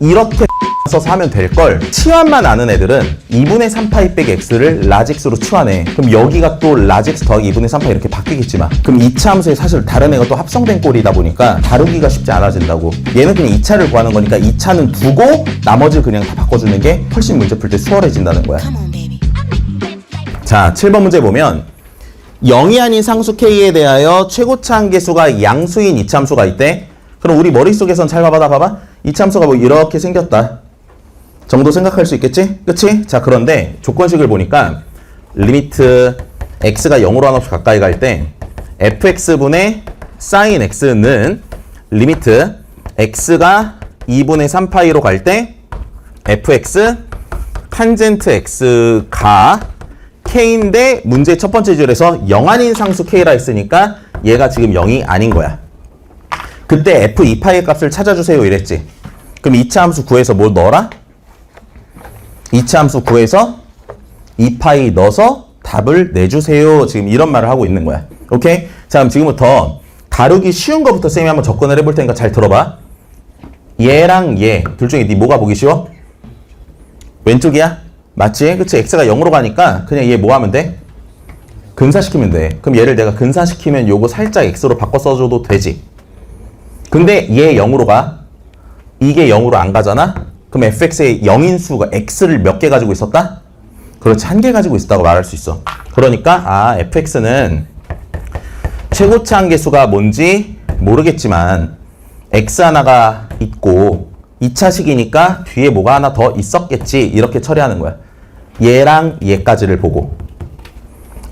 이렇게 써서 하면 될 걸 치환만 아는 애들은 2분의 3파이 빼기 x를 라직스로 치환해 그럼 여기가 또 라직스 더하기 2분의 3파이 이렇게 바뀌겠지만 그럼 2차 함수에 사실 다른 애가 또 합성된 꼴이다 보니까 다루기가 쉽지 않아진다고 얘는 그냥 2차를 구하는 거니까 2차는 두고 나머지 그냥 다 바꿔주는 게 훨씬 문제 풀 때 수월해진다는 거야. 자, 7번 문제 보면 0이 아닌 상수 k에 대하여 최고차 한계수가 양수인 이참수가 있대. 그럼 우리 머릿속에선 잘 봐봐, 다 봐봐. 이 참수가 뭐 이렇게 생겼다. 정도 생각할 수 있겠지? 그치? 자, 그런데 조건식을 보니까 리미트 x가 0으로 한없이 가까이 갈 때 fx분의 sin x는 리미트 x가 2분의 3파이로 갈 때 fx 탄젠트 x가 k인데 문제 첫 번째 줄에서 0 아닌 상수 k라 했으니까 얘가 지금 0이 아닌 거야. 그때 f2파의 값을 찾아주세요 이랬지. 그럼 2차 함수 구해서 뭐 넣어라? 2차 함수 구해서 2파이 넣어서 답을 내주세요. 지금 이런 말을 하고 있는 거야. 오케이? 자, 그럼 지금부터 다루기 쉬운 거부터 쌤이 한번 접근을 해볼 테니까 잘 들어봐. 얘랑 얘, 둘 중에 네 뭐가 보기 쉬워? 왼쪽이야? 맞지? 그치? x가 0으로 가니까 그냥 얘 뭐 하면 돼? 근사시키면 돼. 그럼 얘를 내가 근사시키면 요거 살짝 x로 바꿔 써줘도 되지. 근데 얘 0으로 가. 이게 0으로 안 가잖아? 그럼 fx의 0인 수가 x를 몇 개 가지고 있었다? 그렇지. 한 개 가지고 있었다고 말할 수 있어. 그러니까 아 fx는 최고차 한계수가 뭔지 모르겠지만 x 하나가 있고 2차식이니까 뒤에 뭐가 하나 더 있었겠지 이렇게 처리하는 거야 얘랑 얘까지를 보고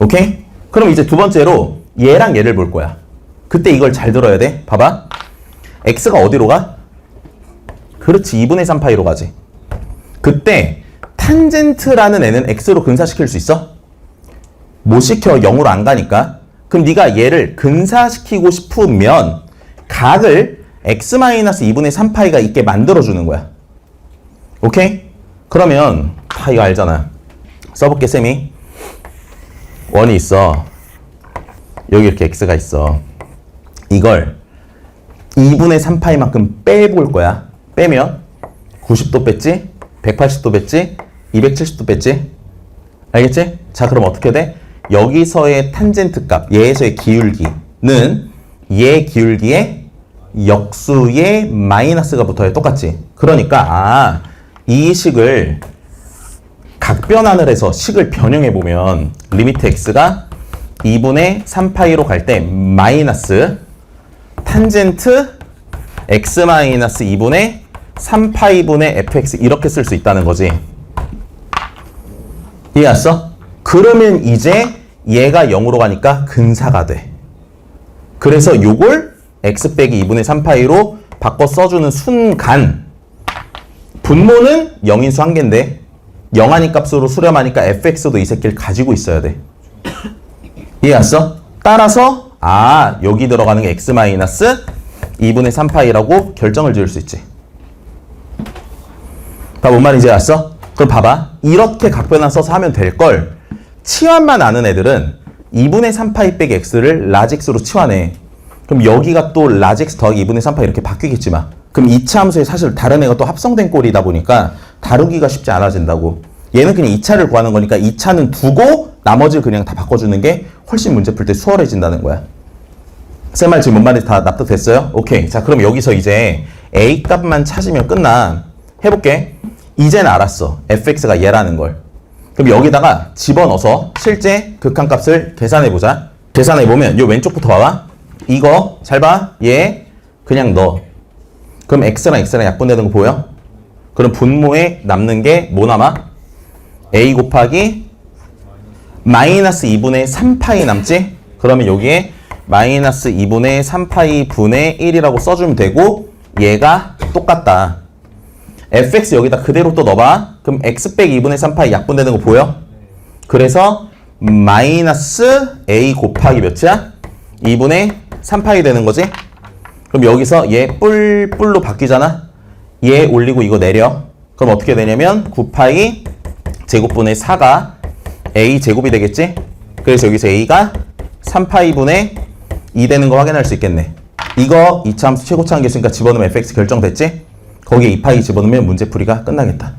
오케이? 그럼 이제 두 번째로 얘랑 얘를 볼 거야 그때 이걸 잘 들어야 돼 봐봐 x가 어디로 가? 그렇지 2분의 3파이로 가지. 그때 탄젠트라는 애는 x로 근사시킬 수 있어? 못 시켜. 0으로 안 가니까. 그럼 네가 얘를 근사시키고 싶으면 각을 x-2분의 3파이가 있게 만들어주는 거야. 오케이? 그러면 다 이거 알잖아. 써볼게 쌤이. 원이 있어. 여기 이렇게 x가 있어. 이걸 2분의 3파이만큼 빼볼 거야 빼면 90도 뺐지 180도 뺐지 270도 뺐지 알겠지? 자 그럼 어떻게 돼? 여기서의 탄젠트 값 얘에서의 기울기는 얘 기울기에 역수의 마이너스가 붙어요 똑같지? 그러니까 아, 이 식을 각변환을 해서 식을 변형해 보면 리미트 x가 2분의 3파이로 갈 때 마이너스 탄젠트 x 마이너스 2분의 3파이분의 fx 이렇게 쓸 수 있다는 거지. 이해했어? 그러면 이제 얘가 0으로 가니까 근사가 돼. 그래서 요걸 x 빼기 2분의 3파이로 바꿔 써주는 순간 분모는 0인수 한 개인데 0 아닌 값으로 수렴하니까 fx도 이 새끼를 가지고 있어야 돼. 이해했어? 따라서 아 여기 들어가는 게 x 마이너스 2분의 3파이라고 결정을 지을 수 있지. 다 뭔 말인지 알았어? 그럼 봐봐. 이렇게 각변환 써서 하면 될 걸 치환만 아는 애들은 2분의 3파이 빼기 x를 라직스로 치환해. 그럼 여기가 또 라직스 더하기 2분의 3파이 이렇게 바뀌겠지만 그럼 2차 함수에 사실 다른 애가 또 합성된 꼴이다 보니까 다루기가 쉽지 않아진다고. 얘는 그냥 2차를 구하는 거니까 2차는 두고 나머지 그냥 다 바꿔주는 게 훨씬 문제 풀 때 수월해진다는 거야. 쌤말 지금 뭔 말인지 다 납득됐어요? 오케이. 자, 그럼 여기서 이제 A 값만 찾으면 끝나. 해볼게. 이제는 알았어. fx가 얘라는 걸. 그럼 여기다가 집어넣어서 실제 극한 값을 계산해보자. 계산해보면 요 왼쪽부터 봐봐. 이거 잘 봐. 얘 그냥 넣어. 그럼 x랑 x랑 약분되는 거 보여? 그럼 분모에 남는 게 뭐 남아? a 곱하기 마이너스 2분의 3파이 남지? 그러면 여기에 마이너스 2분의 3파이 분의 1이라고 써주면 되고 얘가 똑같다. fx 여기다 그대로 또 넣어봐. 그럼 x 빼기 2분의 3파이 약분되는 거 보여? 그래서 마이너스 a 곱하기 몇이야? 2분의 3파이 되는 거지? 그럼 여기서 얘 뿔, 뿔로 바뀌잖아? 얘 올리고 이거 내려. 그럼 어떻게 되냐면 9파이 제곱분의 4가 a 제곱이 되겠지? 그래서 여기서 a가 3파이분의 2 되는 거 확인할 수 있겠네. 이거 2차 함수 최고차 한계수니까 집어넣으면 fx 결정됐지? 거기에 2파이 집어넣으면 문제풀이가 끝나겠다.